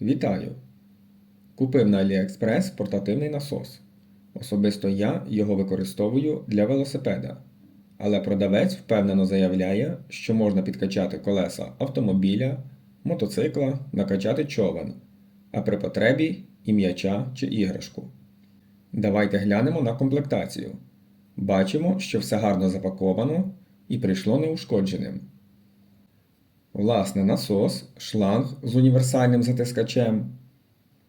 Вітаю! Купив на AliExpress портативний насос. Особисто я його використовую для велосипеда. Але продавець впевнено заявляє, що можна підкачати колеса автомобіля, мотоцикла, накачати човен, а при потребі і м'яча чи іграшку. Давайте глянемо на комплектацію. Бачимо, що все гарно запаковано і прийшло неушкодженим. Власне, насос, шланг з універсальним затискачем,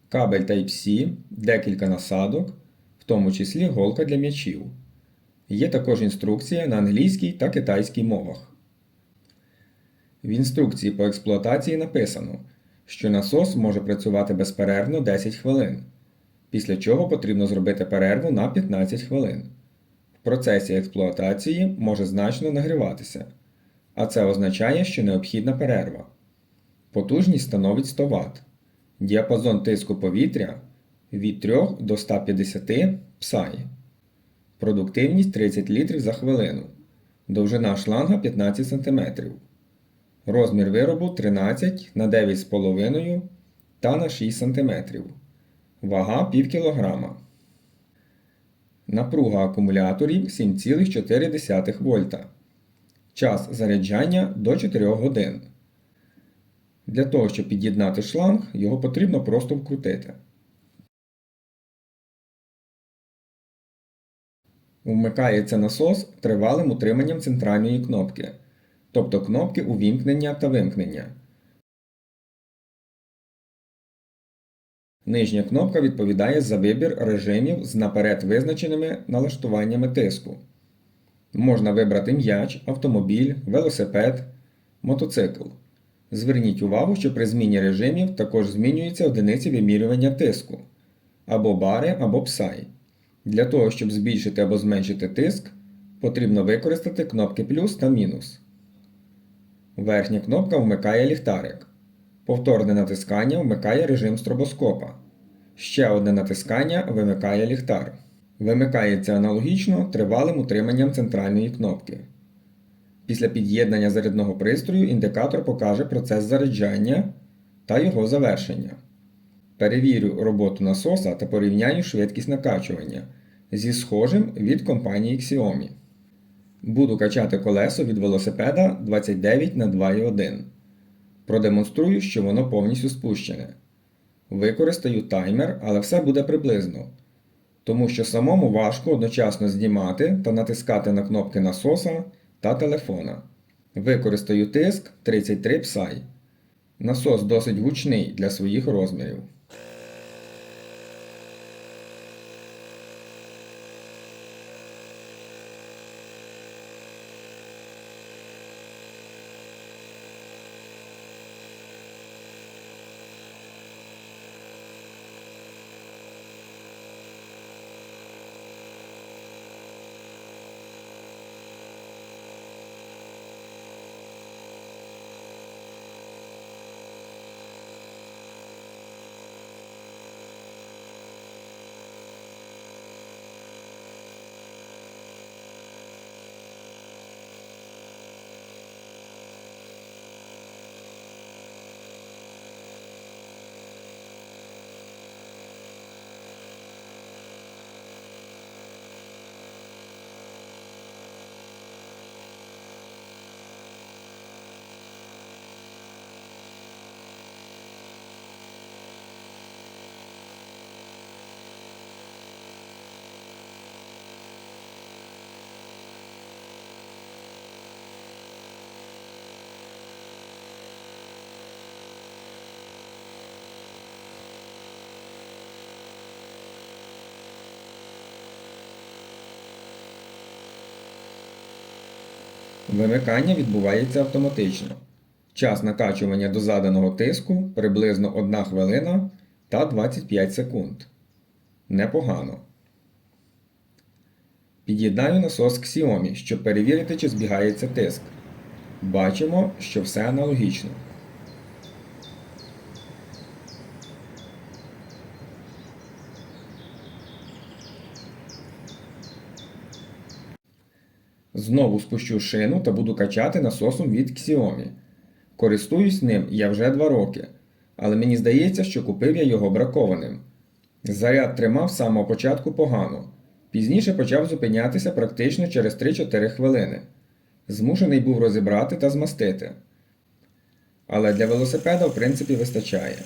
кабель Type-C, декілька насадок, в тому числі голка для м'ячів. Є також інструкція на англійській та китайській мовах. В інструкції по експлуатації написано, що насос може працювати безперервно 10 хвилин, після чого потрібно зробити перерву на 15 хвилин. В процесі експлуатації може значно нагріватися, а це означає, що необхідна перерва. Потужність становить 100 Вт. Діапазон тиску повітря від 3 до 150 псай. Продуктивність 30 літрів за хвилину. Довжина шланга 15 см. Розмір виробу 13 на 9,5 та на 6 см. Вага пів кілограма. Напруга акумуляторів 7,4 вольта. Час заряджання до 4 годин. Для того, щоб під'єднати шланг, його потрібно просто вкрутити. Вмикається насос тривалим утриманням центральної кнопки, тобто кнопки увімкнення та вимкнення. Нижня кнопка відповідає за вибір режимів з наперед визначеними налаштуваннями тиску. Можна вибрати м'яч, автомобіль, велосипед, мотоцикл. Зверніть увагу, що при зміні режимів також змінюються одиниці вимірювання тиску або бари, або псай. Для того, щоб збільшити або зменшити тиск, потрібно використати кнопки плюс та мінус. Верхня кнопка вмикає ліхтарик. Повторне натискання вмикає режим стробоскопа. Ще одне натискання вимикає ліхтар. Вимикається аналогічно тривалим утриманням центральної кнопки. Після під'єднання зарядного пристрою індикатор покаже процес заряджання та його завершення. Перевірю роботу насоса та порівняю швидкість накачування зі схожим від компанії Xiaomi. Буду качати колесо від велосипеда 29 на 2,1. Продемонструю, що воно повністю спущене. Використаю таймер, але все буде приблизно. Тому що самому важко одночасно знімати та натискати на кнопки насоса та телефона. Використаю тиск 33 псай. Насос досить гучний для своїх розмірів. Вимикання відбувається автоматично. Час накачування до заданого тиску приблизно 1 хвилина та 25 секунд. Непогано. Під'єднаю насос к Xiaomi, щоб перевірити, чи збігається тиск. Бачимо, що все аналогічно. Знову спущу шину та буду качати насосом від Xiaomi. Користуюсь ним я вже 2 роки. але мені здається, що купив я його бракованим. Заряд тримав з самого початку погано. Пізніше почав зупинятися практично через 3-4 хвилини. Змушений був розібрати та змастити. Але для велосипеда, в принципі, вистачає.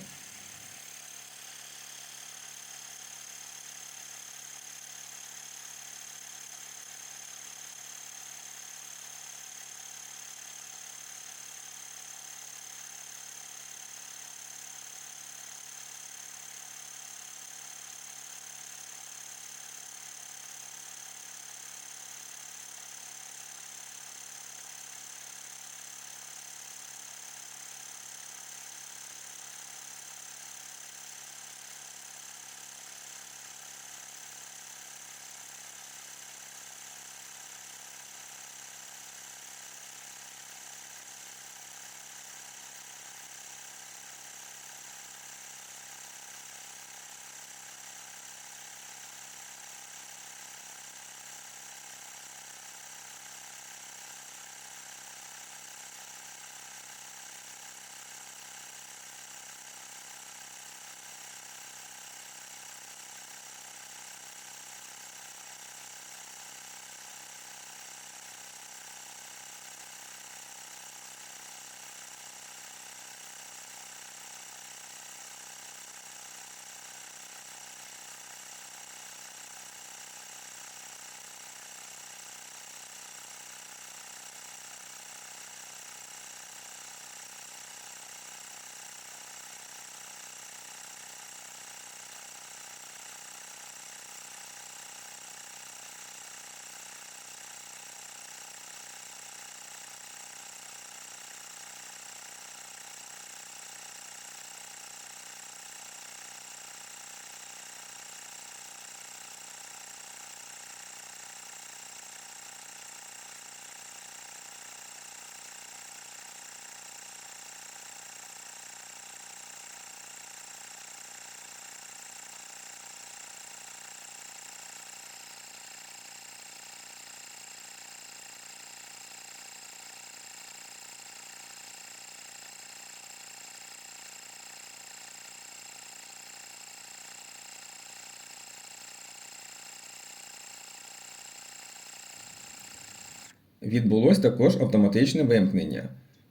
Відбулось також автоматичне вимкнення.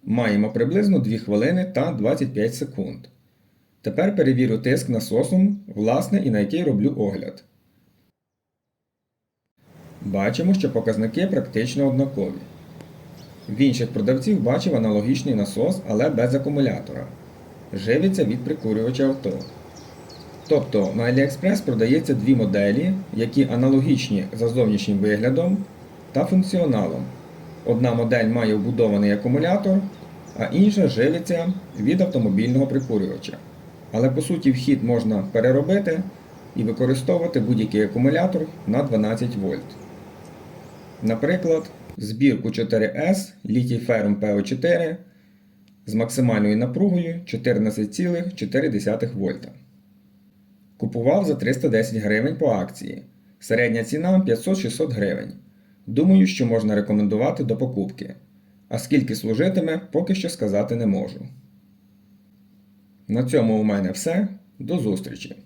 Маємо приблизно 2 хвилини та 25 секунд. Тепер перевірю тиск насосом, власне, і на який роблю огляд. Бачимо, що показники практично однакові. В інших продавців бачив аналогічний насос, але без акумулятора. Живиться від прикурювача авто. Тобто на AliExpress продається дві моделі, які аналогічні за зовнішнім виглядом та функціоналом. Одна модель має вбудований акумулятор, а інша живиться від автомобільного прикурювача. Але по суті вхід можна переробити і використовувати будь-який акумулятор на 12 вольт. Наприклад, збірку 4S літій ферм PO4 з максимальною напругою 14,4 вольта. Купував за 310 гривень по акції. Середня ціна 500-600 гривень. Думаю, що можна рекомендувати до покупки. А скільки служитиме, поки що сказати не можу. На цьому у мене все. До зустрічі!